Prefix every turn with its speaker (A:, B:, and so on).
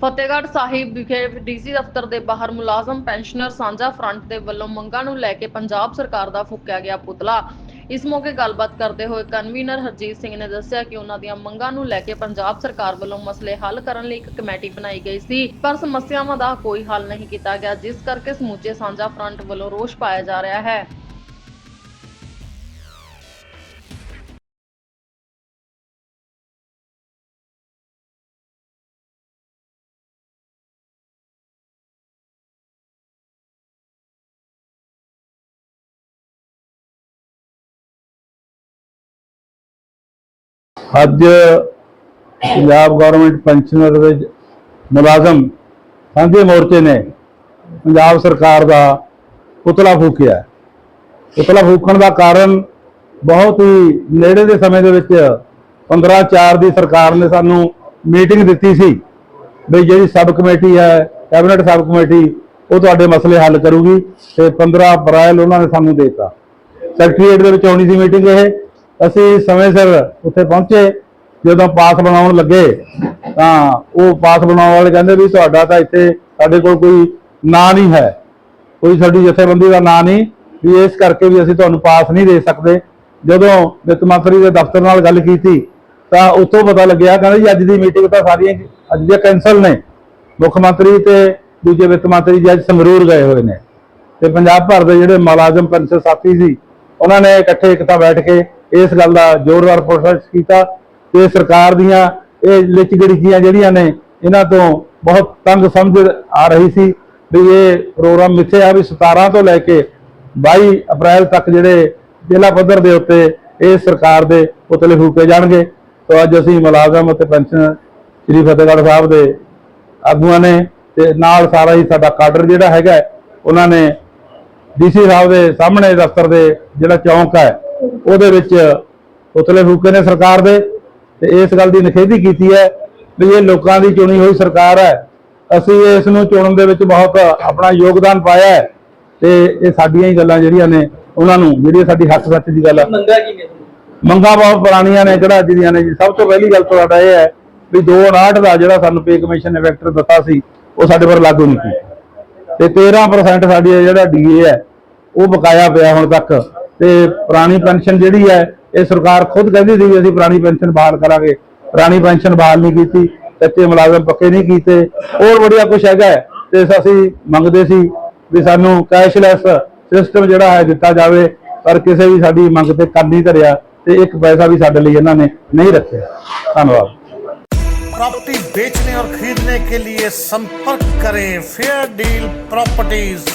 A: ਫਤਿਹਗੜ੍ਹ ਸਾਹਿਬ ਵਿਖੇ ਡੀਸੀ ਦਫ਼ਤਰ ਦੇ ਬਾਹਰ ਮੁਲਾਜ਼ਮ, ਪੈਨਸ਼ਨਰ ਸਾਂਝਾ ਫਰੰਟ ਦੇ ਵੱਲੋਂ ਮੰਗਾਂ ਨੂੰ ਲੈ ਕੇ ਪੰਜਾਬ ਸਰਕਾਰ ਦਾ ਫੂਕਿਆ ਗਿਆ ਪੁਤਲਾ। ਇਸ ਮੌਕੇ ਗੱਲਬਾਤ ਕਰਦੇ ਹੋਏ ਕਨਵੀਨਰ ਹਰਜੀਤ ਸਿੰਘ ਨੇ ਦੱਸਿਆ ਕਿ ਉਹਨਾਂ ਦੀਆਂ ਮੰਗਾਂ ਨੂੰ ਲੈ ਕੇ ਪੰਜਾਬ ਸਰਕਾਰ ਵੱਲੋਂ ਮਸਲੇ ਹੱਲ ਕਰਨ ਲਈ ਇੱਕ ਕਮੇਟੀ ਬਣਾਈ ਗਈ ਸੀ, ਪਰ ਸਮੱਸਿਆਵਾਂ ਦਾ ਕੋਈ ਹੱਲ ਨਹੀਂ ਕੀਤਾ ਗਿਆ, ਜਿਸ ਕਰਕੇ ਸਮੁੱਚੇ ਸਾਂਝਾ ਫਰੰਟ ਵੱਲੋਂ ਰੋਸ ਪਾਇਆ ਜਾ ਰਿਹਾ ਹੈ।
B: ਅੱਜ ਪੰਜਾਬ ਗਵਰਨਮੈਂਟ ਪੈਨਸ਼ਨਰ ਦੇ ਮੁਲਾਜ਼ਮ ਸਾਂਝੇ ਮੋਰਚੇ ਨੇ ਪੰਜਾਬ ਸਰਕਾਰ ਦਾ ਪੁਤਲਾ ਫੂਕਿਆ ਪੁਤਲਾ ਫੂਕਣ ਦਾ ਕਾਰਨ ਬਹੁਤ ਹੀ ਨੇੜੇ ਦੇ ਸਮੇਂ ਦੇ ਵਿੱਚ 15/4 ਦੀ ਸਰਕਾਰ ਨੇ ਸਾਨੂੰ ਮੀਟਿੰਗ ਦਿੱਤੀ ਸੀ ਵੀ ਜਿਹੜੀ ਸਬ ਕਮੇਟੀ ਹੈ, ਕੈਬਨਿਟ ਸਬ ਕਮੇਟੀ, ਉਹ ਤੁਹਾਡੇ ਮਸਲੇ ਹੱਲ ਕਰੂਗੀ ਤੇ 15 ਅਪ੍ਰੈਲ ਉਹਨਾਂ ਨੇ ਸਾਨੂੰ ਦੇਤਾ। ਸੈਕਟਰੀਏਟ ਦੇ ਵਿੱਚ ਆਉਣੀ ਸੀ ਮੀਟਿੰਗ ਇਹ। ਅਸੀਂ ਸਮੇਂ ਸਿਰ ਉੱਥੇ ਪਹੁੰਚੇ। ਜਦੋਂ ਪਾਸ ਬਣਾਉਣ ਲੱਗੇ, ਤਾਂ ਉਹ ਪਾਸ ਬਣਾਉਣ ਵਾਲੇ ਕਹਿੰਦੇ ਵੀ ਤੁਹਾਡਾ ਤਾਂ ਇੱਥੇ ਸਾਡੇ ਕੋਲ ਕੋਈ ਨਾਂ ਨਹੀਂ ਹੈ। ਕੋਈ ਸਾਡੀ ਜਥੇਬੰਦੀ ਦਾ ਨਾਂ ਨਹੀਂ, ਵੀ ਇਸ ਕਰਕੇ ਵੀ ਅਸੀਂ ਤੁਹਾਨੂੰ ਪਾਸ ਨਹੀਂ ਦੇ ਸਕਦੇ। ਜਦੋਂ ਵਿੱਤ ਮੰਤਰੀ ਦੇ ਦਫ਼ਤਰ ਨਾਲ ਗੱਲ ਕੀਤੀ, ਤਾਂ ਉੱਥੋਂ ਪਤਾ ਲੱਗਿਆ, ਕਹਿੰਦੇ ਜੀ ਅੱਜ ਦੀ ਮੀਟਿੰਗ ਤਾਂ ਸਾਰੀਆਂ ਅੱਜ ਦੀਆਂ ਕੈਂਸਲ ਨੇ। ਮੁੱਖ ਮੰਤਰੀ ਤੇ ਦੂਜੇ ਵਿੱਤ ਮੰਤਰੀ ਜੀ ਅੱਜ ਸੰਗਰੂਰ ਗਏ ਹੋਏ ਨੇ। ਤੇ ਪੰਜਾਬ ਭਰ ਦੇ ਜਿਹੜੇ ਮੁਲਾਜ਼ਮ ਪੈਨਸ਼ਨ ਸਾਥੀ ਸੀ, ਉਹਨਾਂ ਨੇ ਇਕੱਠੇ ਇੱਕ ਤਾਂ ਬੈਠ ਕੇ ਇਸ ਗੱਲ ਦਾ ਜ਼ੋਰਦਾਰ ਪ੍ਰੋਟੈਸਟ ਕੀਤਾ ਤੇ ਸਰਕਾਰ ਦੀਆਂ ਇਹ ਲਿਚ ਜਿਹੜੀਆਂ ਨੇ, ਇਹਨਾਂ ਤੋਂ ਬਹੁਤ ਤੰਗ ਸਮਝ ਆ ਰਹੀ ਸੀ ਵੀ ਇਹ ਪ੍ਰੋਗਰਾਮ ਮਿੱਥੇ ਆ ਵੀ 17 ਤੋਂ ਲੈ ਕੇ 22 ਅਪ੍ਰੈਲ ਤੱਕ ਜਿਹੜੇ ਜ਼ਿਲ੍ਹਾ ਪੱਧਰ ਦੇ ਉੱਤੇ ਇਹ ਸਰਕਾਰ ਦੇ ਪੁਤਲੇ ਫੂਕੇ ਜਾਣਗੇ। ਸੋ ਅੱਜ ਅਸੀਂ ਮੁਲਾਜ਼ਮ ਅਤੇ ਪੈਨਸ਼ਨ ਸ੍ਰੀ ਫਤਿਹਗੜ੍ਹ ਸਾਹਿਬ ਦੇ ਆਗੂਆਂ ਨੇ ਤੇ ਨਾਲ ਸਾਰਾ ਹੀ ਸਾਡਾ ਕਾਡਰ ਜਿਹੜਾ ਹੈਗਾ, ਉਹਨਾਂ ਨੇ ਡੀਸੀ ਸਾਹਿਬ ਦੇ ਸਾਹਮਣੇ ਦਫ਼ਤਰ ਦੇ ਜਿਹੜਾ ਚੌਂਕ ਹੈ ਉਹਦੇ ਵਿੱਚ ਪੁਤਲੇ ਫੂਕੇ ਨੇ ਸਰਕਾਰ ਦੇ ਤੇ ਇਸ ਗੱਲ ਦੀ ਨਿਖੇਧੀ ਕੀਤੀ ਹੈ ਵੀ ਇਹ ਲੋਕਾਂ ਦੀ ਚੁਣੀ ਹੋਈ ਸਰਕਾਰ ਹੈ। ਅਸੀਂ ਇਸ ਨੂੰ ਚੁਣਨ ਦੇ ਵਿੱਚ ਬਹੁਤ ਆਪਣਾ ਯੋਗਦਾਨ ਪਾਇਆ ਹੈ ਤੇ ਇਹ ਸਾਡੀਆਂ ਹੀ ਗੱਲਾਂ ਜਿਹੜੀਆਂ ਨੇ ਉਹਨਾਂ ਨੂੰ ਜਿਹੜੀ ਸਾਡੀ ਹੱਕ ਸੱਚ ਦੀ ਗੱਲ ਹੈ
C: ਮੰਗਾ ਕੀ ਨੇ?
B: ਮੰਗਾਂ ਬਹੁਤ ਪੁਰਾਣੀਆਂ ਨੇ ਕਿਹੜਾ ਅੱਜ ਦੀਆਂ ਨੇ ਜੀ? ਸਭ ਤੋਂ ਪਹਿਲੀ ਗੱਲ ਤੁਹਾਡਾ ਇਹ ਹੈ ਵੀ 259 ਦਾ ਜਿਹੜਾ ਸਾਨੂੰ ਪੇ ਕਮਿਸ਼ਨ ਨੇ ਵੈਕਟਰ ਦਿੱਤਾ ਸੀ ਉਹ ਸਾਡੇ ਪਰ ਲਾਗੂ ਨਹੀਂ ਕੀਤਾ ਤੇ 13% ਸਾਡੀ ਜਿਹੜਾ ਡੀਏ ਹੈ ਉਹ ਬਕਾਇਆ ਪਿਆ ਹੁਣ ਤੱਕ। ਤੇ ਪੁਰਾਣੀ ਪੈਨਸ਼ਨ ਜਿਹੜੀ ਹੈ ਇਹ ਸਰਕਾਰ ਖੁਦ ਕਹਿੰਦੀ ਸੀ ਵੀ ਅਸੀਂ ਪੁਰਾਣੀ ਪੈਨਸ਼ਨ ਬਹਾਲ ਕਰਾਂਗੇ ਪੁਰਾਣੀ ਪੈਨਸ਼ਨ ਬਹਾਲ ਨਹੀਂ ਕੀਤੀ ਕੱਚੇ ਮੁਲਾਜ਼ਮ ਪੱਕੇ ਨਹੀਂ ਕੀਤੇ ਹੋਰ ਬੜੀਆ ਕੁਝ ਹੈਗਾ ਹੈ। ਤੇ ਅਸੀਂ ਮੰਗਦੇ ਸੀ ਵੀ ਸਾਨੂੰ ਕੈਸ਼ਲੈਸ ਸਿਸਟਮ ਜਿਹੜਾ ਹੈ ਦਿੱਤਾ ਜਾਵੇ ਪਰ ਕਿਸੇ ਵੀ ਸਾਡੀ ਮੰਗ ਤੇ ਕੰਨ ਨਹੀਂ ਧਰਿਆ ਤੇ ਇੱਕ ਪੈਸਾ ਵੀ ਸਾਡੇ ਲਈ ਇਹਨਾਂ ਨੇ ਨਹੀਂ ਰੱਖਿਆ ਧੰਨਵਾਦ
D: प्रॉपर्टी बेचने और खरीदने के लिए संपर्क करें फेयर डील प्रॉपर्टीज